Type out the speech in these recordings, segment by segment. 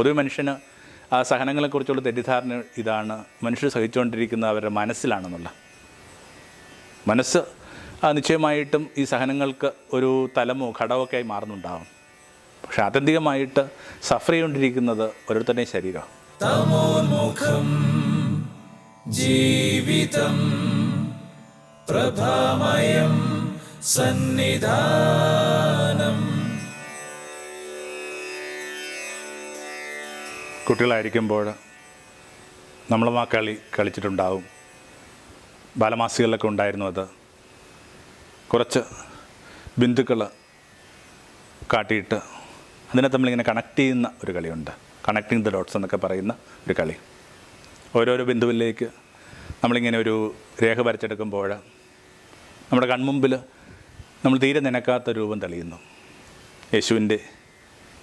പൊതുവെ മനുഷ്യന് ആ സഹനങ്ങളെക്കുറിച്ചുള്ള തെറ്റിദ്ധാരണ ഇതാണ്. മനുഷ്യർ സഹിച്ചുകൊണ്ടിരിക്കുന്ന അവരുടെ മനസ്സിലാണെന്നുള്ള. മനസ്സ് നിശ്ചയമായിട്ടും ഈ സഹനങ്ങൾക്ക് ഒരു തലമോ ഘടമൊക്കെ ആയി മാറുന്നുണ്ടാകും പക്ഷെ ആത്യന്തികമായിട്ട് സഫർ ചെയ്തുകൊണ്ടിരിക്കുന്നത് ഓരോരുത്തരുടെയും ശരീരം തമോന്മുഖം ജീവിതം പ്രഭാമയം സന്നിധാനം കുട്ടികളായിരിക്കുമ്പോൾ നമ്മളും ആ കളി കളിച്ചിട്ടുണ്ടാവും. ബാലമാസികളിലൊക്കെ ഉണ്ടായിരുന്നു അത്. കുറച്ച് ബിന്ദുക്കൾ കാട്ടിയിട്ട് അതിനെ തമ്മിലിങ്ങനെ കണക്ട് ചെയ്യുന്ന ഒരു കളിയുണ്ട്. കണക്റ്റിംഗ് ദ ഡോട്ട്സ് എന്നൊക്കെ പറയുന്ന ഒരു കളി. ഓരോരോ ബിന്ദുവിലേക്ക് നമ്മളിങ്ങനെ ഒരു രേഖ വരച്ചെടുക്കുമ്പോൾ നമ്മുടെ കൺമുമ്പിൽ നമ്മൾ തീരെ നനക്കാത്ത രൂപം തെളിയുന്നു. യേശുവിന്റെ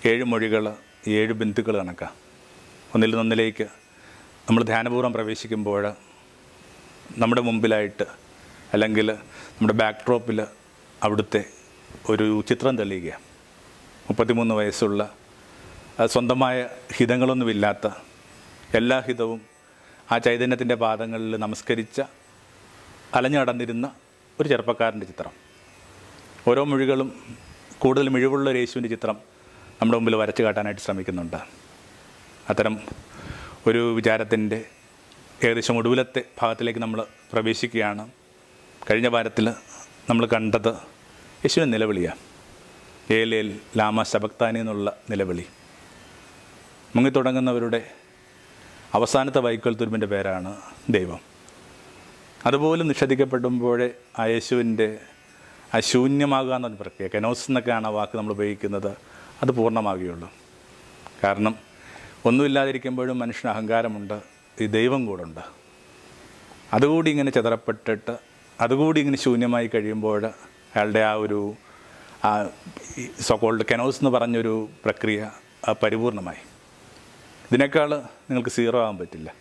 ഏഴ് മൊഴികൾ ഏഴ് ബിന്ദുക്കൾ കണക്കാം. ഒന്നിൽ നിന്നിലേക്ക് നമ്മൾ ധ്യാനപൂർവം പ്രവേശിക്കുമ്പോൾ നമ്മുടെ മുമ്പിലായിട്ട് അല്ലെങ്കിൽ നമ്മുടെ ബാക്ക് ഡ്രോപ്പിൽ അവിടുത്തെ ഒരു ചിത്രം തെളിയുക. മുപ്പത്തിമൂന്ന് വയസ്സുള്ള സ്വന്തമായ ഹിതങ്ങളൊന്നുമില്ലാത്ത എല്ലാ ഹിതവും ആ ചൈതന്യത്തിന്റെ പാദങ്ങളിൽ നമസ്കരിച്ച അലഞ്ഞു നടന്നിരുന്ന ഒരു ചെറുപ്പക്കാരന്റെ ചിത്രം. ഓരോ മൊഴികളും കൂടുതൽ മിഴിവുള്ള ഒരു യേശുവിന്റെ ചിത്രം നമ്മുടെ മുമ്പിൽ വരച്ചു കാട്ടാനായിട്ട് ശ്രമിക്കുന്നുണ്ട്. അത്തരം ഒരു വിചാരത്തിന്റെ ഏകദേശം ഒടുവിലത്തെ ഭാഗത്തിലേക്ക് നമ്മൾ പ്രവേശിക്കുകയാണ്. കഴിഞ്ഞ വാരത്തിൽ നമ്മൾ കണ്ടത് യേശുവിന്റെ നിലവിളിയാണ് ഏലേൽ ലാമ ശബക്താനി എന്നുള്ള നിലവിളി. മുങ്ങിത്തുടങ്ങുന്നവരുടെ അവസാനത്തെ വൈക്കൽ തുരുമ്പിന്റെ പേരാണ് ദൈവം. അതുപോലും നിഷേധിക്കപ്പെടുമ്പോഴേ ആ യേശുവിന്റെ ആ ശൂന്യമാകുക എന്നൊരു പ്രക്രിയ. കെനോസ് എന്നൊക്കെയാണ് ആ വാക്ക് നമ്മൾ ഉപയോഗിക്കുന്നത്. അത് പൂർണമാകുകയുള്ളൂ. കാരണം ഒന്നുമില്ലാതിരിക്കുമ്പോഴും മനുഷ്യന് അഹങ്കാരമുണ്ട് ഈ ദൈവം കൂടെ ഉണ്ട് അതുകൂടി ഇങ്ങനെ ചിതറപ്പെട്ടിട്ട് അതുകൂടി ഇങ്ങനെ ശൂന്യമായി കഴിയുമ്പോൾ അയാളുടെ ആ ഒരു ആ സോക്കോൾഡ് കെനോസ് എന്ന് പറഞ്ഞൊരു പ്രക്രിയ പരിപൂർണമായി. ഇതിനേക്കാൾ നിങ്ങൾക്ക് സീറോ ആകാൻ പറ്റില്ല.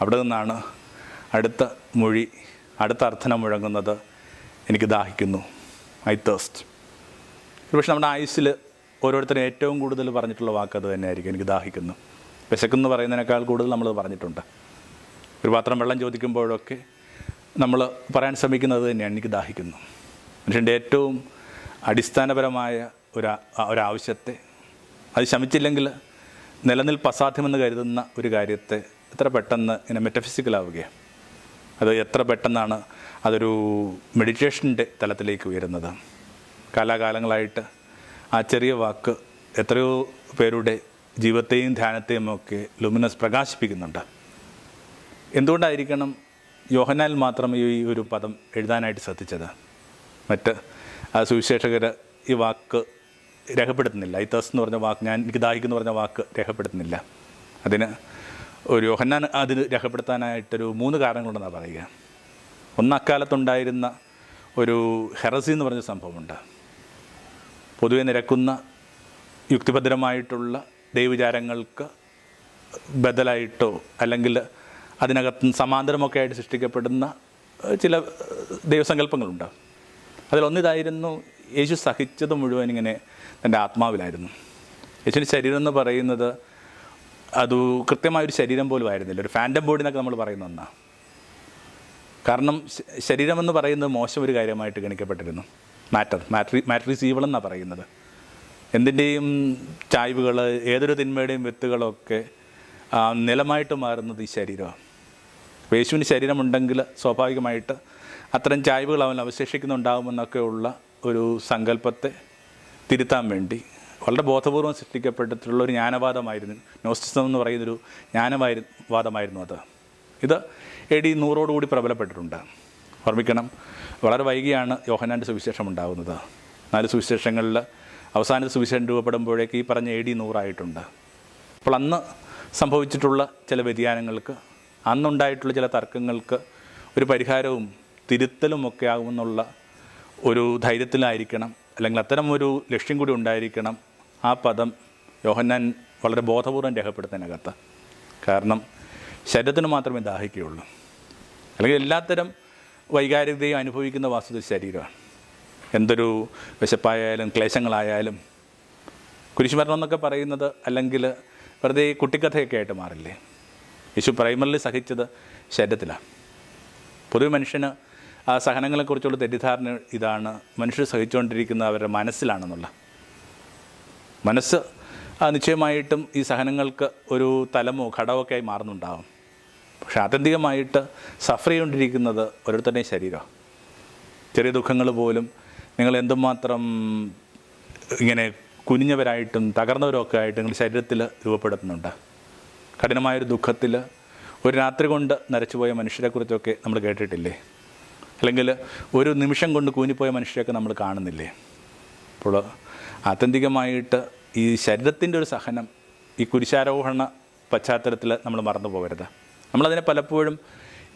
അവിടെ നിന്നാണ് അടുത്ത മൊഴി അടുത്ത അർത്ഥനം മുഴങ്ങുന്നത് എനിക്ക് ദാഹിക്കുന്നു. ഐ തേസ്റ്റ് പക്ഷെ നമ്മുടെ ആയുസ്സിൽ ഓരോരുത്തരും ഏറ്റവും കൂടുതൽ പറഞ്ഞിട്ടുള്ള വാക്ക് അത് തന്നെയായിരിക്കും. എനിക്ക് ദാഹിക്കുന്നു. വിശക്കെന്ന് പറയുന്നതിനേക്കാൾ കൂടുതൽ നമ്മൾ പറഞ്ഞിട്ടുണ്ട്. ഒരു പാത്രം വെള്ളം ചോദിക്കുമ്പോഴൊക്കെ നമ്മൾ പറയാൻ ശ്രമിക്കുന്നത് തന്നെയാണ് എനിക്ക് ദാഹിക്കുന്നു. മനുഷ്യന്റെ ഏറ്റവും അടിസ്ഥാനപരമായ ഒരു ഒരാവശ്യത്തെ അത് ശമിച്ചില്ലെങ്കിൽ നിലനിൽപ്പ് അസാധ്യമെന്ന് കരുതുന്ന ഒരു കാര്യത്തെ എത്ര പെട്ടെന്ന് ഇങ്ങനെ മെറ്റഫിസിക്കലാവുകയാണ് അത് എത്ര പെട്ടെന്നാണ് അതൊരു മെഡിറ്റേഷന്റെ തലത്തിലേക്ക് ഉയരുന്നത്. കാലാകാലങ്ങളായിട്ട് ആ ചെറിയ വാക്ക് എത്രയോ പേരുടെ ജീവിതത്തെയും ധ്യാനത്തെയും ഒക്കെ ലുമിനസ് പ്രകാശിപ്പിക്കുന്നുണ്ട്. എന്തുകൊണ്ടായിരിക്കണം യോഹനാൽ മാത്രം ഈ ഒരു പദം എഴുതാനായിട്ട് ശ്രദ്ധിച്ചത്? മറ്റ് ആ സുവിശേഷകർ ഈ വാക്ക് രേഖപ്പെടുത്തുന്നില്ല. ഈ തസ് എന്ന് പറഞ്ഞ വാക്ക് ഞാൻ എനിക്ക് ദാഹിക്കുന്നു പറഞ്ഞ വാക്ക് രേഖപ്പെടുത്തുന്നില്ല. അതിന് ഒരു യോഹന്നാൻ അതിന് രേഖപ്പെടുത്താനായിട്ടൊരു മൂന്ന് കാരണങ്ങളുണ്ടെന്നാണ് പറയുക. ഒന്ന് അക്കാലത്തുണ്ടായിരുന്ന ഒരു ഹെറസി എന്ന് പറഞ്ഞ സംഭവമുണ്ട്. പൊതുവെ നിരക്കുന്ന യുക്തിഭദ്രമായിട്ടുള്ള ദൈവവിചാരങ്ങൾക്ക് ബദലായിട്ടോ അല്ലെങ്കിൽ അതിനകത്ത് സമാന്തരമൊക്കെ ആയിട്ട് സൃഷ്ടിക്കപ്പെടുന്ന ചില ദൈവസങ്കല്പങ്ങളുണ്ടാകും ദൈവസങ്കല്പങ്ങളുണ്ട്. അതിലൊന്നിതായിരുന്നു യേശു സഹിച്ചത് മുഴുവൻ ഇങ്ങനെ തന്റെ ആത്മാവിലായിരുന്നു. യേശുവിന്റെ ശരീരം എന്ന് പറയുന്നത് അത് കൃത്യമായൊരു ശരീരം പോലും ആയിരുന്നില്ല. ഒരു ഫാന്റം ബോഡി എന്നൊക്കെ നമ്മൾ പറയുന്ന ഒന്നാണ് കാരണം ശരീരമെന്ന് പറയുന്നത് മോശം ഒരു കാര്യമായിട്ട് ഗണിക്കപ്പെട്ടിരുന്നു. മാറ്റർ മാട്രി മാട്രീസ് ഈവൾ എന്നാണ് പറയുന്നത്. എന്തിന്റെയും ചായ്വുകൾ ഏതൊരു തിന്മയുടെയും വിത്തുകളൊക്കെ നിലമായിട്ട് മാറുന്നത് ഈ ശരീരമാണ്. യേശുവിന് ശരീരമുണ്ടെങ്കിൽ സ്വാഭാവികമായിട്ട് അത്തരം ചായ്വുകൾ അവൻ അവശേഷിക്കുന്നുണ്ടാകുമെന്നൊക്കെയുള്ള ഒരു സങ്കല്പത്തെ തിരുത്താൻ വേണ്ടി വളരെ ബോധപൂർവം സൃഷ്ടിക്കപ്പെട്ടിട്ടുള്ള ഒരു ജ്ഞാനവാദമായിരുന്നു. നോസ്റ്റിസം എന്ന് പറയുന്നൊരു ജ്ഞാനവായി വാദമായിരുന്നു അത്. ഇത് എ ഡി നൂറോടുകൂടി പ്രബലപ്പെട്ടിട്ടുണ്ട്. ഓർമ്മിക്കണം വളരെ വൈകിയാണ് യോഹനാന്റെ സുവിശേഷം ഉണ്ടാകുന്നത്. നാല് സുവിശേഷങ്ങളിൽ അവസാനത്തെ സുവിശേഷം രൂപപ്പെടുമ്പോഴേക്ക് ഈ പറഞ്ഞ എ ഡി നൂറായിട്ടുണ്ട്. അപ്പോൾ അന്ന് സംഭവിച്ചിട്ടുള്ള ചില വ്യതിയാനങ്ങൾക്ക് അന്നുണ്ടായിട്ടുള്ള ചില തർക്കങ്ങൾക്ക് ഒരു പരിഹാരവും തിരുത്തലും ഒക്കെ ആകുമെന്നുള്ള ഒരു ധൈര്യത്തിലായിരിക്കണം അല്ലെങ്കിൽ അത്തരം ഒരു ലക്ഷ്യം കൂടി ഉണ്ടായിരിക്കണം ആ പദം യോഹന്നാൻ വളരെ ബോധപൂർവം രേഖപ്പെടുത്തുന്നതിനകത്ത്. കാരണം ശരീരത്തിന് മാത്രമേ ദാഹിക്കുകയുള്ളൂ. അല്ലെങ്കിൽ എല്ലാത്തരം വൈകാരികതയും അനുഭവിക്കുന്ന വാസ്തു ശരീരമാണ്. എന്തൊരു വിശപ്പായാലും ക്ലേശങ്ങളായാലും കുരിശുമരണം എന്നൊക്കെ പറയുന്നത് അല്ലെങ്കിൽ വെറുതെ കുട്ടിക്കഥയൊക്കെ ആയിട്ട് മാറില്ലേ? യേശു പ്രൈമറിൽ സഹിച്ചത് ശരീരത്തിലാണ്. പൊതുവെ മനുഷ്യന് ആ സഹനങ്ങളെക്കുറിച്ചുള്ള തെറ്റിദ്ധാരണ ഇതാണ്. മനുഷ്യർ സഹിച്ചുകൊണ്ടിരിക്കുന്ന അവരുടെ മനസ്സിലാണെന്നുള്ള. മനസ്സ് നിശ്ചയമായിട്ടും ഈ സഹനങ്ങൾക്ക് ഒരു തലമോ ഘടകമൊക്കെ ആയി മാറുന്നുണ്ടാവും. പക്ഷെ ആത്യന്തികമായിട്ട് സഫർ ചെയ്തുകൊണ്ടിരിക്കുന്നത് ഓരോരുത്തരുടെയും ശരീരമാണ്. ചെറിയ ദുഃഖങ്ങൾ പോലും നിങ്ങൾ എന്തുമാത്രം ഇങ്ങനെ കുനിഞ്ഞവരായിട്ടും തകർന്നവരൊക്കെ ആയിട്ട് നിങ്ങൾ ശരീരത്തിൽ രൂപപ്പെടുത്തുന്നുണ്ട്. കഠിനമായൊരു ദുഃഖത്തിൽ ഒരു രാത്രി കൊണ്ട് നരച്ചുപോയ മനുഷ്യരെക്കുറിച്ചൊക്കെ നമ്മൾ കേട്ടിട്ടില്ലേ? അല്ലെങ്കിൽ ഒരു നിമിഷം കൊണ്ട് കൂനിപ്പോയ മനുഷ്യരെയൊക്കെ നമ്മൾ കാണുന്നില്ലേ? അപ്പോൾ ആത്യന്തികമായിട്ട് ഈ ശരീരത്തിന്റെ ഒരു സഹനം ഈ കുരിശാരോഹണ പശ്ചാത്തലത്തിൽ നമ്മൾ മറന്നു പോകരുത് നമ്മളതിനെ പലപ്പോഴും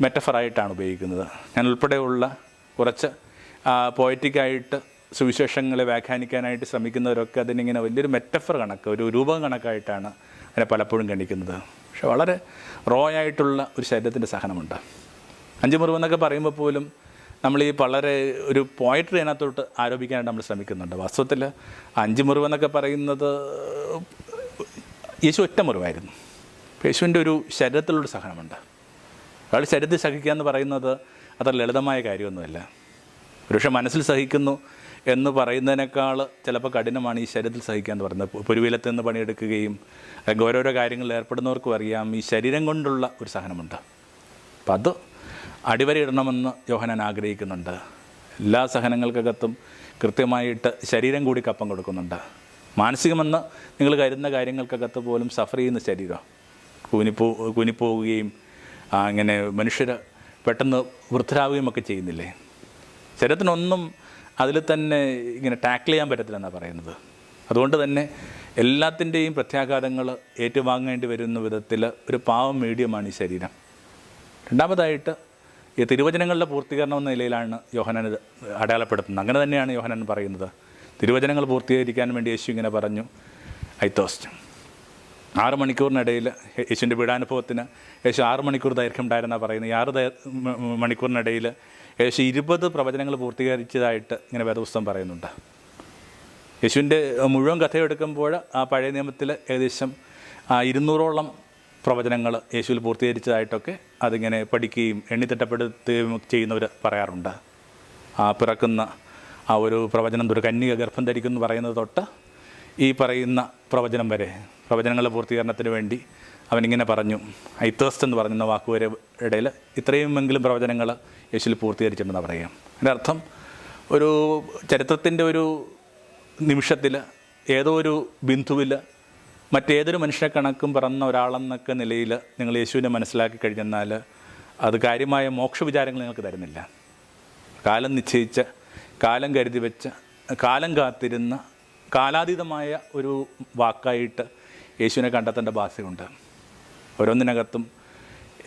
മെറ്റഫറായിട്ടാണ് ഉപയോഗിക്കുന്നത്. ഞാൻ ഉൾപ്പെടെയുള്ള കുറച്ച് പോയറ്റിക്കായിട്ട് സുവിശേഷങ്ങളെ വ്യാഖ്യാനിക്കാനായിട്ട് ശ്രമിക്കുന്നവരൊക്കെ അതിനിങ്ങനെ വലിയൊരു മെറ്റഫർ കണക്ക് ഒരു രൂപം കണക്കായിട്ടാണ് അതിനെ പലപ്പോഴും ഗണിക്കുന്നത് പക്ഷെ വളരെ റോ ആയിട്ടുള്ള ഒരു ശരീരത്തിന്റെ സഹനമുണ്ട്. അഞ്ച് മുറിവെന്നൊക്കെ പറയുമ്പോൾ പോലും നമ്മൾ ഈ വളരെ ഒരു പോയട്രി അതിനകത്തോട്ട് ആരോപിക്കാനായിട്ട് നമ്മൾ ശ്രമിക്കുന്നുണ്ട്. വാസ്തവത്തിൽ അഞ്ച് മുറിവെന്നൊക്കെ പറയുന്നത് യേശു ഒറ്റ മുറിവായിരുന്നു. യേശുവിന്റെ ഒരു ശരീരത്തിലുള്ളൊരു സഹനമുണ്ട്. അയാൾ ശരീരത്തിൽ സഹിക്കുക എന്ന് പറയുന്നത് അത്ര ലളിതമായ കാര്യമൊന്നുമല്ല. ഒരുപക്ഷെ മനസ്സിൽ സഹിക്കുന്നു എന്ന് പറയുന്നതിനേക്കാൾ ചിലപ്പോൾ കഠിനമാണ് ഈ ശരീരത്തിൽ സഹിക്കുക എന്ന് പറയുന്നത്. പുരുവിലത്ത് നിന്ന് പണിയെടുക്കുകയും അല്ലെങ്കിൽ ഓരോരോ കാര്യങ്ങളിൽ ഏർപ്പെടുന്നവർക്കും അറിയാം ഈ ശരീരം കൊണ്ടുള്ള ഒരു സഹനമുണ്ട്. അപ്പം അത് അടിവരയിടണമെന്ന് യോഹനൻ ആഗ്രഹിക്കുന്നുണ്ട്. എല്ലാ സഹനങ്ങൾക്കകത്തും കൃത്യമായിട്ട് ശരീരം കൂടി കപ്പം കൊടുക്കുന്നുണ്ട്. മാനസികമെന്ന് നിങ്ങൾ കരുതുന്ന കാര്യങ്ങൾക്കകത്ത് പോലും സഫർ ചെയ്യുന്ന ശരീരം കൂനിപ്പോ കൂനിപ്പോവുകയും അങ്ങനെ മനുഷ്യർ പെട്ടെന്ന് വൃദ്ധരാവുകയും ഒക്കെ ചെയ്യുന്നില്ലേ? ശരീരത്തിനൊന്നും അതിൽ തന്നെ ഇങ്ങനെ ടാക്കിൾ ചെയ്യാൻ പറ്റത്തില്ലെന്നാണ് പറയുന്നത്. അതുകൊണ്ട് തന്നെ എല്ലാത്തിന്റെയും പ്രത്യാഘാതങ്ങൾ ഏറ്റുവാങ്ങേണ്ടി വരുന്ന വിധത്തിൽ ഒരു പാവം മീഡിയമാണ് ഈ ശരീരം. രണ്ടാമതായിട്ട് ഈ തിരുവചനങ്ങളുടെ പൂർത്തീകരണം എന്ന നിലയിലാണ് യോഹനൻ അടയാളപ്പെടുത്തുന്നത്. അങ്ങനെ തന്നെയാണ് യോഹനൻ പറയുന്നത്. തിരുവചനങ്ങൾ പൂർത്തീകരിക്കാൻ വേണ്ടി യേശു ഇങ്ങനെ പറഞ്ഞു ഐത്തോസ്റ്റ് ആറ് മണിക്കൂറിനിടയിൽ യേശുവിന്റെ പീഡാനുഭവത്തിന് യേശു ആറ് മണിക്കൂർ ദൈർഘ്യം ഉണ്ടായിരുന്നാണ് പറയുന്നത്. ഈ ആറ് മണിക്കൂറിനിടയിൽ യേശു ഇരുപത് പ്രവചനങ്ങൾ പൂർത്തീകരിച്ചതായിട്ട് ഇങ്ങനെ വേദപുസ്തകം പറയുന്നുണ്ട്. യേശുവിന്റെ മുഴുവൻ കഥയെടുക്കുമ്പോൾ ആ പഴയ നിയമത്തിൽ ഏകദേശം ഇരുന്നൂറോളം പ്രവചനങ്ങൾ യേശുവിൽ പൂർത്തീകരിച്ചതായിട്ടൊക്കെ അതിങ്ങനെ പഠിക്കുകയും എണ്ണിത്തിട്ടപ്പെടുത്തുകയും ചെയ്യുന്നവർ പറയാറുണ്ട്. ആ പിറക്കുന്ന ആ ഒരു പ്രവചനം ഒരു കന്യക ഗർഭം ധരിക്കുന്നു പറയുന്നത് തൊട്ട് ഈ പറയുന്ന പ്രവചനം വരെ. പ്രവചനങ്ങളുടെ പൂർത്തീകരണത്തിന് വേണ്ടി അവനിങ്ങനെ പറഞ്ഞു ഐത്തേസ്റ്റ് എന്ന് പറഞ്ഞ വാക്കുവരെ ഇടയിൽ ഇത്രയുമെങ്കിലും പ്രവചനങ്ങൾ യേശുവിൽ പൂർത്തീകരിച്ചിട്ടുണ്ടെന്ന് പറയാം അതിന്റെ അർത്ഥം ഒരു ചരിത്രത്തിന്റെ ഒരു നിമിഷത്തിൽ ഏതോ ഒരു ബിന്ദുവിൽ മറ്റേതൊരു മനുഷ്യനെ കണക്കും പിറന്ന ഒരാളെന്നൊക്കെ നിലയിൽ നിങ്ങൾ യേശുവിനെ മനസ്സിലാക്കി കഴിഞ്ഞെന്നാൽ അത് കാര്യമായ മോക്ഷ വിചാരങ്ങൾ നിങ്ങൾക്ക് തരുന്നില്ല. കാലം നിശ്ചയിച്ച കാലം കരുതി വെച്ച കാലം കാത്തിരുന്ന കാലാതീതമായ ഒരു വാക്കായിട്ട് യേശുവിനെ കണ്ടെത്തേണ്ട ബാധ്യതയുണ്ട്. ഓരോന്നിനകത്തും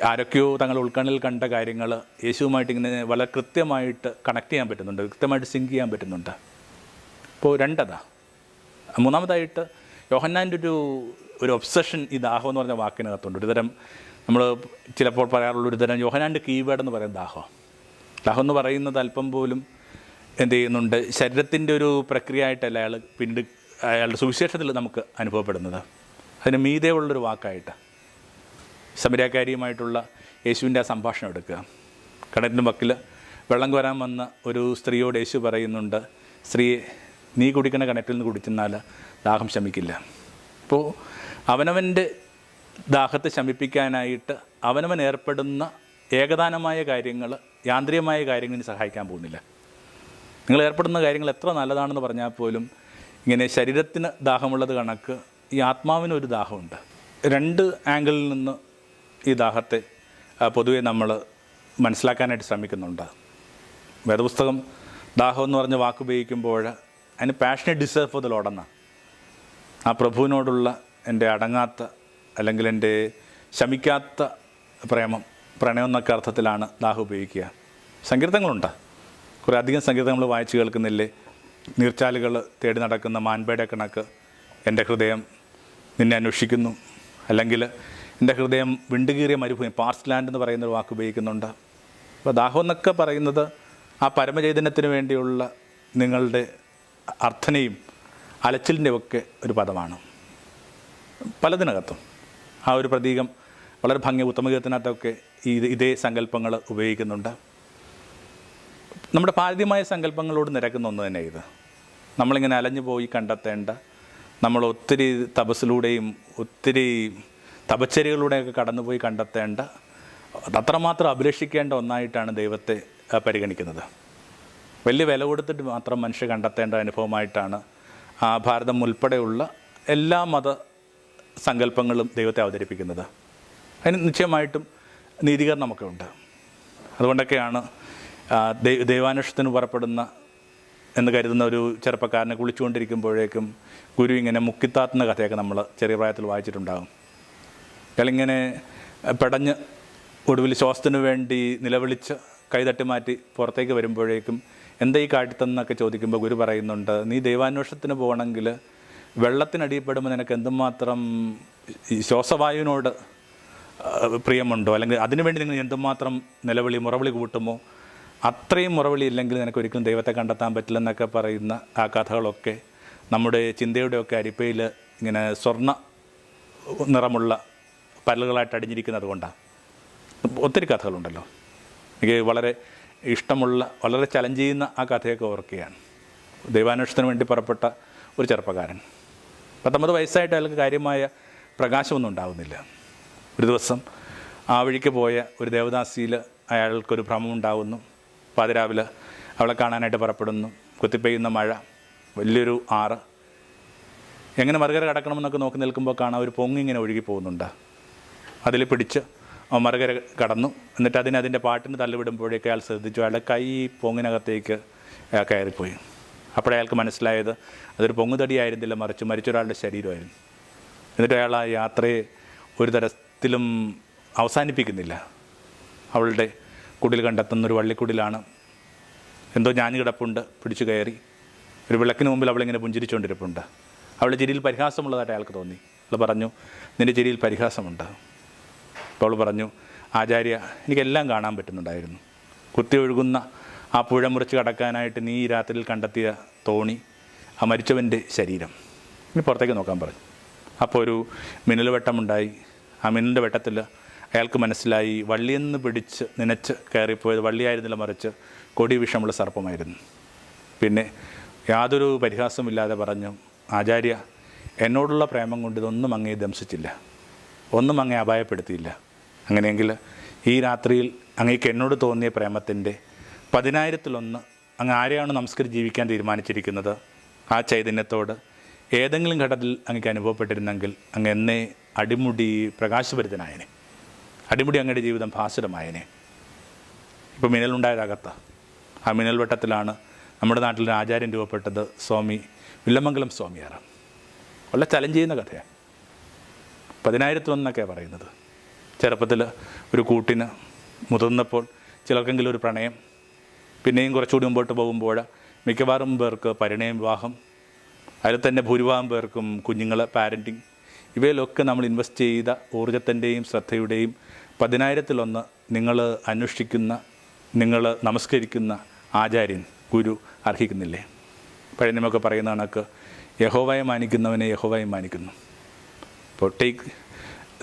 ആരൊക്കെയോ തങ്ങൾ ഉൾക്കണ്ണിൽ കണ്ട കാര്യങ്ങൾ യേശുവുമായിട്ട് ഇങ്ങനെ വളരെ കൃത്യമായിട്ട് കണക്ട് ചെയ്യാൻ പറ്റുന്നുണ്ട് കൃത്യമായിട്ട് സിങ്ക് ചെയ്യാൻ പറ്റുന്നുണ്ട്. അപ്പോൾ രണ്ടതാ. മൂന്നാമതായിട്ട് യോഹന്നാന്റെ ഒരു ഒരു ഒബ്സഷൻ ഈ ദാഹം എന്ന് പറഞ്ഞ വാക്കിനകത്തുണ്ട്. ഒരുതരം നമ്മൾ ചിലപ്പോൾ പറയാറുള്ള ഒരു തരം യോഹനാന്റെ കീവേഡ് എന്ന് പറയുന്ന ദാഹം. ദാഹം എന്ന് പറയുന്നത് അല്പം പോലും എന്ത് ചെയ്യുന്നുണ്ട്? ശരീരത്തിന്റെ ഒരു പ്രക്രിയ ആയിട്ടല്ല അയാൾ പിന്നീട് അയാളുടെ സുവിശേഷത്തിൽ നമുക്ക് അനുഭവപ്പെടുന്നത്. അതിന് മീതെ ഉള്ളൊരു വാക്കായിട്ട് സമരക്കാരിയുമായിട്ടുള്ള യേശുവിന്റെ ആ സംഭാഷണം എടുക്കുക. കടലിന്റെ വക്കിൽ വെള്ളം കോരാൻ വന്ന ഒരു സ്ത്രീയോട് യേശു പറയുന്നുണ്ട് സ്ത്രീ നീ കുടിക്കുന്ന കിണറ്റിൽ നിന്ന് കുടിച്ചെന്നാൽ ദാഹം ശമിക്കില്ല. അപ്പോൾ അവനവന്റെ ദാഹത്തെ ശമിപ്പിക്കാനായിട്ട് അവനവൻ ഏർപ്പെടുന്ന ഏകദാനമായ കാര്യങ്ങൾ യാന്ത്രികമായ കാര്യങ്ങളിന് സഹായിക്കാൻ പോകുന്നില്ല. നിങ്ങൾ ഏർപ്പെടുന്ന കാര്യങ്ങൾ എത്ര നല്ലതാണെന്ന് പറഞ്ഞാൽ പോലും ഇങ്ങനെ ശരീരത്തിന് ദാഹമുള്ളത് കണക്ക് ഈ ആത്മാവിനൊരു ദാഹമുണ്ട്. രണ്ട് ആംഗിളിൽ നിന്ന് ഈ ദാഹത്തെ പൊതുവെ നമ്മൾ മനസ്സിലാക്കാനായിട്ട് ശ്രമിക്കുന്നുണ്ട്. വേദപുസ്തകം ദാഹം എന്ന് പറഞ്ഞ വാക്ക് ഉപയോഗിക്കുമ്പോൾ അതിന് പാഷനറ്റ് ഡിസേർവ് ഫോർ ദ ലോഡെന്ന ആ പ്രഭുവിനോടുള്ള എന്റെ അടങ്ങാത്ത അല്ലെങ്കിൽ എന്റെ ശമിക്കാത്ത പ്രേമം പ്രണയം എന്നൊക്കെ അർത്ഥത്തിലാണ് ദാഹം ഉപയോഗിക്കുക. സങ്കീർത്തങ്ങളുണ്ട്. കുറേ അധികം സങ്കീർത്തങ്ങൾ നമ്മൾ വായിച്ചു കേൾക്കുന്നില്ലേ? നീർച്ചാലുകൾ തേടി നടക്കുന്ന മാൻപേടെ കണക്ക് എന്റെ ഹൃദയം നിന്നെ അന്വേഷിക്കുന്നു. അല്ലെങ്കിൽ എന്റെ ഹൃദയം വിണ്ടുകീറിയ മരുഭൂമി പാർസ് ലാൻഡ് എന്ന് പറയുന്നൊരു വാക്ക് ഉപയോഗിക്കുന്നുണ്ട്. അപ്പോൾ ദാഹം എന്നൊക്കെ പറയുന്നത് ആ പരമചൈതന്യത്തിന് വേണ്ടിയുള്ള നിങ്ങളുടെ അർത്ഥനയും അലച്ചിലിന്റെ ഒക്കെ ഒരു പദമാണ്. പലതിനകത്തും ആ ഒരു പ്രതീകം വളരെ ഭംഗി ഉത്തമഗീതത്തിനകത്തൊക്കെ ഈ ഇതേ സങ്കല്പങ്ങൾ ഉപയോഗിക്കുന്നുണ്ട്. നമ്മുടെ പാരതിമായ സങ്കല്പങ്ങളോട് നിരക്കുന്ന ഒന്ന് തന്നെ ഇത്. നമ്മളിങ്ങനെ അലഞ്ഞു പോയി കണ്ടെത്തേണ്ട നമ്മൾ ഒത്തിരി തപസ്സിലൂടെയും ഒത്തിരി തപച്ചരികളിലൂടെയൊക്കെ കടന്നുപോയി കണ്ടെത്തേണ്ട അത്രമാത്രം അഭിലഷിക്കേണ്ട ഒന്നായിട്ടാണ് ദൈവത്തെ പരിഗണിക്കുന്നത്. വലിയ വില കൊടുത്തിട്ട് മാത്രം മനുഷ്യ കണ്ടെത്തേണ്ട അനുഭവമായിട്ടാണ് ആ ഭാരതം ഉൾപ്പെടെയുള്ള എല്ലാ മത സങ്കല്പങ്ങളും ദൈവത്തെ അവതരിപ്പിക്കുന്നത്. അതിന് നിശ്ചയമായിട്ടും നീതീകരണമൊക്കെ ഉണ്ട്. അതുകൊണ്ടൊക്കെയാണ് ദൈവാന്വേഷണത്തിന് പുറപ്പെടുന്ന എന്ന് കരുതുന്ന ഒരു ചെറുപ്പക്കാരനെ കുളിച്ചുകൊണ്ടിരിക്കുമ്പോഴേക്കും ഗുരു ഇങ്ങനെ മുക്കിത്താത്തുന്ന കഥയൊക്കെ നമ്മൾ ചെറിയ പ്രായത്തിൽ വായിച്ചിട്ടുണ്ടാകും. അയാളിങ്ങനെ പെടഞ്ഞ് ഒടുവിൽ ശ്വാസത്തിനു വേണ്ടി നിലവിളിച്ച് കൈതട്ടി മാറ്റി പുറത്തേക്ക് വരുമ്പോഴേക്കും എന്താ ഈ കാട്ടിത്തെന്നൊക്കെ ചോദിക്കുമ്പോൾ ഗുരു പറയുന്നുണ്ട് നീ ദൈവാന്വേഷണത്തിന് പോകണമെങ്കിൽ വെള്ളത്തിനടിയപ്പെടുമ്പോൾ നിനക്ക് എന്തുമാത്രം ശ്വാസവായുവിനോട് പ്രിയമുണ്ടോ? അല്ലെങ്കിൽ അതിനുവേണ്ടി നിങ്ങൾ എന്തുമാത്രം നിലവിളി മുറവിളി കൂട്ടുമോ? അത്രയും മുറവിളി ഇല്ലെങ്കിൽ നിനക്ക് ഒരിക്കലും ദൈവത്തെ കണ്ടെത്താൻ പറ്റില്ലെന്നൊക്കെ പറയുന്ന ആ കഥകളൊക്കെ നമ്മുടെ ചിന്തയുടെയൊക്കെ അരിപ്പയിൽ ഇങ്ങനെ സ്വർണ നിറമുള്ള പല്ലുകളായിട്ട് അടിഞ്ഞിരിക്കുന്നത് കൊണ്ടാണ് ഒത്തിരി കഥകളുണ്ടല്ലോ. എനിക്ക് വളരെ ഇഷ്ടമുള്ള വളരെ ചലഞ്ച് ചെയ്യുന്ന ആ കഥയൊക്കെ ഓർക്കുകയാണ്. ദൈവാന്വേഷണത്തിന് വേണ്ടി പുറപ്പെട്ട ഒരു ചെറുപ്പക്കാരൻ. പത്തൊമ്പത് വയസ്സായിട്ട് അയാൾക്ക് കാര്യമായ പ്രകാശമൊന്നും ഉണ്ടാകുന്നില്ല ഒരു ദിവസം ആ വഴിക്ക് പോയ ഒരു ദേവദാസിയിൽ അയാൾക്കൊരു ഭ്രമം ഉണ്ടാകുന്നു പാതിരാവിലെ അവളെ കാണാനായിട്ട് പുറപ്പെടുന്നു. കുത്തിപ്പെയ്യുന്ന മഴ വലിയൊരു ആറ്. എങ്ങനെ മറുകര കടക്കണമെന്നൊക്കെ നോക്കി നിൽക്കുമ്പോൾ കാണാൻ ഒരു പൊങ്ങി ഇങ്ങനെ ഒഴുകി പോകുന്നുണ്ട്. അതിൽ പിടിച്ച് മറുകര കടന്നു. എന്നിട്ട് അതിനെ അതിന്റെ പാട്ടിന് തള്ളിവിടുമ്പോഴേക്ക് അയാൾ ശ്രദ്ധിച്ചു. അയാളുടെ കൈ പൊങ്ങിനകത്തേക്ക് കയറിപ്പോയി. അപ്പോഴേ അയാൾക്ക് മനസ്സിലായത് അതൊരു പൊങ്ങുതടിയായിരുന്നില്ല മറിച്ച് മരിച്ചൊരാളുടെ ശരീരമായിരുന്നു. എന്നിട്ട് അയാൾ ആ യാത്രയെ ഒരു തരത്തിലും അവസാനിപ്പിക്കുന്നില്ല. അവളുടെ കുടിൽ കണ്ടെത്തുന്ന ഒരു വള്ളിക്കുടിലാണ്. എന്തോ ഞാൻ കിടപ്പുണ്ട് പിടിച്ചു കയറി. ഒരു വിളക്കിന് മുമ്പിൽ അവളിങ്ങനെ പുഞ്ചിരിച്ചുകൊണ്ടിരിപ്പുണ്ട് അവളുടെ ചിരിയിൽ പരിഹാസമുള്ളതായിട്ട് അയാൾക്ക് തോന്നി. അവൾ പറഞ്ഞു നിന്റെ ചിരിയിൽ പരിഹാസമുണ്ട്. അപ്പോൾ അവൾ പറഞ്ഞു ആചാര്യ എനിക്കെല്ലാം കാണാൻ പറ്റുന്നുണ്ടായിരുന്നു. കുത്തി ഒഴുകുന്ന ആ പുഴ മുറിച്ച് കടക്കാനായിട്ട് നീ ഈ രാത്രിയിൽ കണ്ടെത്തിയ തോണി ആ മരിച്ചവന്റെ ശരീരം. ഇനി പുറത്തേക്ക് നോക്കാൻ പറഞ്ഞു. അപ്പോൾ ഒരു മിന്നൽ വെട്ടമുണ്ടായി. ആ മിന്നലിന്റെ വെട്ടത്തിൽ അയാൾക്ക് മനസ്സിലായി വള്ളിയെന്ന് പിടിച്ച് നനച്ച് കയറിപ്പോയത് വള്ളിയായിരുന്നില്ല മറിച്ച് കൊടി വിഷമുള്ള സർപ്പമായിരുന്നു. പിന്നെ യാതൊരു പരിഹാസമില്ലാതെ പറഞ്ഞു ആചാര്യ എന്നോടുള്ള പ്രേമം കൊണ്ട് ഇതൊന്നും അങ്ങേ ദംശിച്ചില്ല. ഒന്നും അങ്ങേ അപായപ്പെടുത്തിയില്ല. അങ്ങനെയെങ്കിൽ ഈ രാത്രിയിൽ അങ്ങേക്ക് എന്നോട് തോന്നിയ പ്രേമത്തിന്റെ പതിനായിരത്തിലൊന്ന് അങ്ങ് ആരെയാണ് നമസ്കരിച്ച് ജീവിക്കാൻ തീരുമാനിച്ചിരിക്കുന്നത്? ആ ചൈതന്യത്തോട് ഏതെങ്കിലും ഘട്ടത്തിൽ അങ്ങേക്ക് അനുഭവപ്പെട്ടിരുന്നെങ്കിൽ അങ്ങ് എന്നെ അടിമുടി പ്രകാശഭരിതനായനെ. അടിമുടി അങ്ങയുടെ ജീവിതം ഭാസുരമായനെ ഇപ്പോൾ മിനലുണ്ടായതകത്ത് ആ മിന്നൽ വെട്ടത്തിലാണ് നമ്മുടെ നാട്ടിൽ ആചാര്യം രൂപപ്പെട്ടത് സ്വാമി വില്ലമംഗലം സ്വാമിയാറ്. വളരെ ചലഞ്ച് ചെയ്യുന്ന കഥയാണ്. പതിനായിരത്തിലൊന്നൊക്കെയാണ് പറയുന്നത്. ചെറുപ്പത്തിൽ ഒരു കൂട്ടിന് മുതിർന്നപ്പോൾ ചിലർക്കെങ്കിലും ഒരു പ്രണയം പിന്നെയും കുറച്ചുകൂടി മുമ്പോട്ട് പോകുമ്പോൾ മിക്കവാറും പേർക്ക് പരിണയം വിവാഹം അതിൽ തന്നെ ഭൂരിഭാഗം പേർക്കും കുഞ്ഞുങ്ങൾ പാരന്റിങ് ഇവയിലൊക്കെ നമ്മൾ ഇൻവെസ്റ്റ് ചെയ്ത ഊർജത്തിന്റെയും ശ്രദ്ധയുടെയും പതിനായിരത്തിലൊന്ന് നിങ്ങൾ അന്വേഷിക്കുന്ന നിങ്ങൾ നമസ്കരിക്കുന്ന ആചാര്യൻ ഗുരു അർഹിക്കുന്നില്ലേ? പഴയ നിയമൊക്കെ പറയുന്ന കണക്ക് യഹോവയെ മാനിക്കുന്നവനെ യഹോവയെ മാനിക്കുന്നു. ഇപ്പോൾ take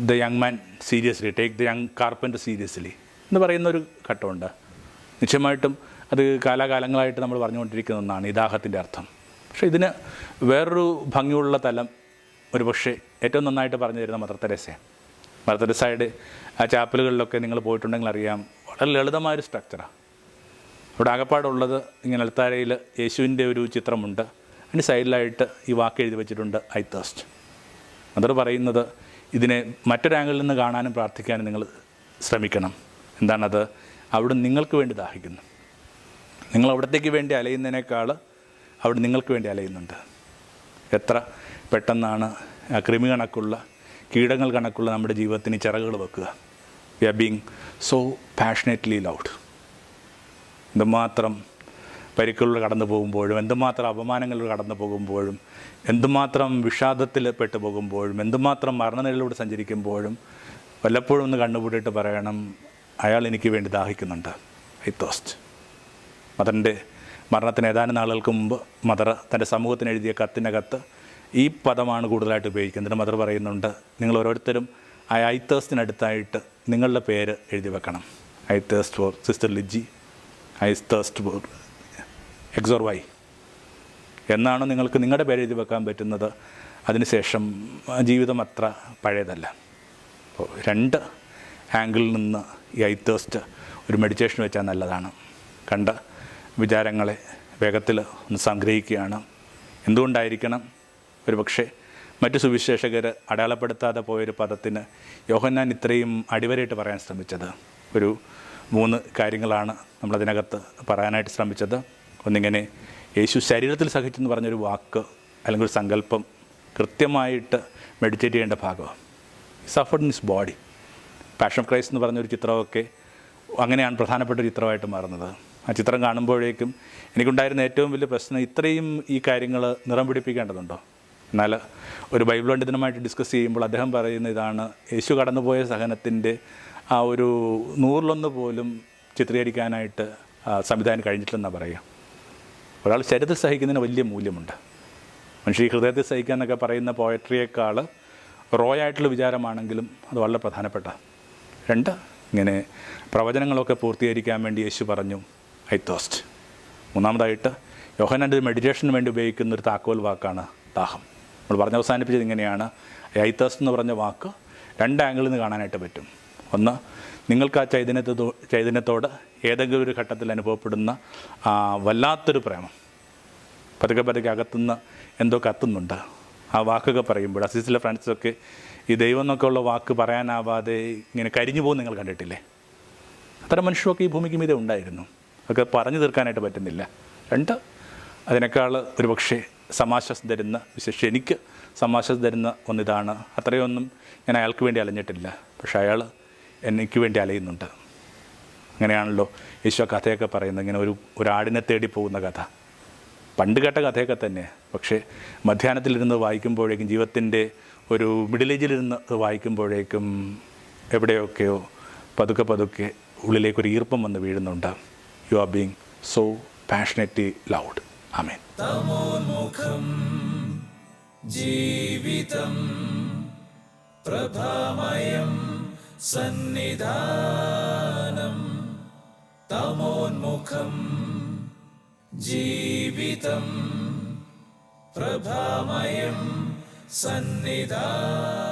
the young man seriously take the young carpenter seriously എന്ന് പറയുന്ന ഒരു ഘട്ടമുണ്ട്. നിശ്ചയമായിട്ടും അത് കാലാകാലങ്ങളായിട്ട് നമ്മൾ പറഞ്ഞുകൊണ്ടിരിക്കുന്ന ഒന്നാണ് ഈ അർത്ഥം. പക്ഷേ ഇതിന് വേറൊരു ഭംഗിയുള്ള തലം ഒരു പക്ഷേ ഏറ്റവും നന്നായിട്ട് പറഞ്ഞു തരുന്ന മദർ തെരേസയാണ്. മദർ സൈഡ് ആ ചാപ്പലുകളിലൊക്കെ നിങ്ങൾ പോയിട്ടുണ്ടെങ്കിൽ അറിയാം വളരെ ലളിതമായ ലളിതമായൊരു സ്ട്രക്ചറാണ് ഇവിടെ ആകപ്പാടുള്ളത് ഇങ്ങനെ അൽത്താരയിൽ യേശുവിന്റെ ഒരു ചിത്രമുണ്ട്. അതിന് സൈഡിലായിട്ട് ഈ വാക്ക് എഴുതി വെച്ചിട്ടുണ്ട് ഐ തേസ്റ്റ് അതോട് പറയുന്നത് ഇതിനെ മറ്റൊരു ആംഗിളിൽ നിന്ന് കാണാനും പ്രാർത്ഥിക്കാനും നിങ്ങൾ ശ്രമിക്കണം. എന്താണത്? അവിടെ നിങ്ങൾക്ക് വേണ്ടി ദാഹിക്കുന്നു. നിങ്ങൾ അവിടത്തേക്ക് വേണ്ടി അലയുന്നതിനേക്കാൾ അവിടെ നിങ്ങൾക്ക് വേണ്ടി അലയുന്നുണ്ട്. എത്ര പെട്ടെന്നാണ് കൃമി കണക്കുള്ള കീടങ്ങൾ കണക്കുള്ള നമ്മുടെ ജീവിതത്തിന് ചിറകുകൾ വെക്കുക. We are being so passionately loved എന്തുമാത്രം പരിക്കുകളിൽ കടന്നു പോകുമ്പോഴും എന്തുമാത്രം അപമാനങ്ങളിൽ കടന്നു പോകുമ്പോഴും എന്തുമാത്രം വിഷാദത്തിൽ പെട്ടു പോകുമ്പോഴും എന്തുമാത്രം മരണനിലയിലൂടെ സഞ്ചരിക്കുമ്പോഴും വല്ലപ്പോഴും ഒന്ന് കണ്ണുപൂട്ടിയിട്ട് പറയണം അയാൾ എനിക്ക് വേണ്ടി ദാഹിക്കുന്നുണ്ട്. ഐ തോസ്റ്റ് മദറിന്റെ മരണത്തിന് ഏതാനും നാളുകൾക്ക് മുമ്പ് മദർ തന്റെ സമൂഹത്തിന് എഴുതിയ കത്തിനകത്ത് ഈ പദമാണ് കൂടുതലായിട്ട് ഉപയോഗിക്കുന്നത്. മദർ പറയുന്നുണ്ട് നിങ്ങൾ ഓരോരുത്തരും ആ ഐത്തേഴ്സിനടുത്തായിട്ട് നിങ്ങളുടെ പേര് എഴുതി വെക്കണം. I thirst for sister Liji I thirst for X or Y. എന്നാണ് നിങ്ങൾക്ക് നിങ്ങളുടെ പേര് എഴുതി വെക്കാൻ പറ്റുന്നത്. അതിനുശേഷം ജീവിതം അത്ര പഴയതല്ല. അപ്പോൾ രണ്ട് ആംഗിളിൽ നിന്ന് ഈ ഐത്തേസ്റ്റ് ഒരു മെഡിറ്റേഷൻ വെച്ചാൽ നല്ലതാണ്. കണ്ട വിചാരങ്ങളെ വേഗത്തിൽ ഒന്ന് സംഗ്രഹിക്കുകയാണ്. എന്തുകൊണ്ടായിരിക്കണം ഒരു പക്ഷേ മറ്റു സുവിശേഷകർ അടയാളപ്പെടുത്താതെ പോയൊരു പദത്തിന് യോഹന്നാൻ ഇത്രയും അടിവരയിട്ട് പറയാൻ ശ്രമിച്ചത്. ഒരു മൂന്ന് കാര്യങ്ങളാണ് നമ്മളതിനകത്ത് പറയാനായിട്ട് ശ്രമിച്ചത്. ഒന്നിങ്ങനെ യേശു ശരീരത്തിൽ സഹിച്ചെന്ന് പറഞ്ഞൊരു വാക്ക് അല്ലെങ്കിൽ ഒരു സങ്കല്പം കൃത്യമായിട്ട് മെഡിറ്റേറ്റ് ചെയ്യേണ്ട ഭാഗമാണ്. Suffered in body passion of Christ എന്ന് പറഞ്ഞൊരു ചിത്രമൊക്കെ അങ്ങനെയാണ് പ്രധാനപ്പെട്ട ഒരു ചിത്രമായിട്ട് മാറുന്നത്. ആ ചിത്രം കാണുമ്പോഴേക്കും എനിക്കുണ്ടായിരുന്ന ഏറ്റവും വലിയ പ്രശ്നം ഇത്രയും ഈ കാര്യങ്ങൾ നിറം പിടിപ്പിക്കേണ്ടതുണ്ടോ? എന്നാൽ ഒരു ബൈബിൾ പണ്ഡിതനുമായിട്ട് ഡിസ്കസ് ചെയ്യുമ്പോൾ അദ്ദേഹം പറയുന്ന ഇതാണ് യേശു കടന്നുപോയ സഹനത്തിന്റെ ആ ഒരു നൂറിലൊന്ന് പോലും ചിത്രീകരിക്കാനായിട്ട് സംവിധാനം കഴിഞ്ഞിട്ടില്ലെന്നാണ് പറയുക. ഒരാൾ ശരീരത്തിൽ സഹിക്കുന്നതിന് വലിയ മൂല്യമുണ്ട്. മനുഷ്യ ഹൃദയത്തിൽ സഹിക്കുക എന്നൊക്കെ പറയുന്ന പോയട്രിയേക്കാൾ റോയായിട്ടുള്ള വിചാരമാണെങ്കിലും അത് വളരെ പ്രധാനപ്പെട്ട. രണ്ട് ഇങ്ങനെ പ്രവചനങ്ങളൊക്കെ പൂർത്തീകരിക്കാൻ വേണ്ടി യേശു പറഞ്ഞു ഐ തോസ്റ്റ്. മൂന്നാമതായിട്ട് യോഹനാന്റെ മെഡിറ്റേഷന് വേണ്ടി ഉപയോഗിക്കുന്ന ഒരു താക്കോൽ വാക്കാണ് ദാഹം. നമ്മൾ പറഞ്ഞ് അവസാനിപ്പിച്ചത് ഇങ്ങനെയാണ്. ഐത്തേഴ്സ് എന്ന് പറഞ്ഞ വാക്ക് രണ്ട് ആംഗിളിൽ നിന്ന് കാണാനായിട്ട് പറ്റും. ഒന്ന് നിങ്ങൾക്ക് ആ ചൈതന്യത്തോ ചൈതന്യത്തോട് ഏതെങ്കിലും ഒരു ഘട്ടത്തിൽ അനുഭവപ്പെടുന്ന വല്ലാത്തൊരു പ്രേമം. പതുക്കെ പതുക്കെ അകത്തുനിന്ന് എന്തോ കത്തുന്നുണ്ട്. ആ വാക്കൊക്കെ പറയുമ്പോൾ അസീസിലെ ഫ്രണ്ട്സൊക്കെ ഈ ദൈവം എന്നൊക്കെ ഉള്ള വാക്ക് പറയാനാവാതെ ഇങ്ങനെ കരിഞ്ഞു പോകുന്ന നിങ്ങൾ കണ്ടിട്ടില്ലേ? അത്തരം മനുഷ്യരൊക്കെ ഈ ഭൂമിക്ക് മീതെ ഉണ്ടായിരുന്നു. അതൊക്കെ പറഞ്ഞു തീർക്കാനായിട്ട് പറ്റുന്നില്ല. രണ്ട് അതിനേക്കാൾ ഒരു പക്ഷേ സമാശ്വാസം തരുന്ന വിശേഷം എനിക്ക് സമാശ്വാസം തരുന്ന ഒന്നിതാണ്. അത്രയൊന്നും ഞാൻ അയാൾക്ക് വേണ്ടി അലഞ്ഞിട്ടില്ല. പക്ഷെ അയാൾ എനിക്ക് വേണ്ടി അലയുന്നുണ്ട്. അങ്ങനെയാണല്ലോ ആ കഥയൊക്കെ പറയുന്നത്. ഇങ്ങനെ ഒരു ഒരാടിനെ തേടി പോകുന്ന കഥ. പണ്ട് കേട്ട കഥയൊക്കെ തന്നെ. പക്ഷേ മധ്യാഹ്നത്തിലിരുന്ന് വായിക്കുമ്പോഴേക്കും ജീവിതത്തിന്റെ ഒരു മിഡിൽ ഏജിലിരുന്ന് വായിക്കുമ്പോഴേക്കും എവിടെയൊക്കെയോ പതുക്കെ പതുക്കെ ഉള്ളിലേക്കൊരു ഈർപ്പം വന്ന് വീഴുന്നുണ്ട്. You are being so passionately loved ആമേൻ തമോന്മുഖം ജീവിതം പ്രഭാമയം സന്നിധാനം തമോന്മുഖം ജീവിതം പ്രഭാമയം സന്നിധാനം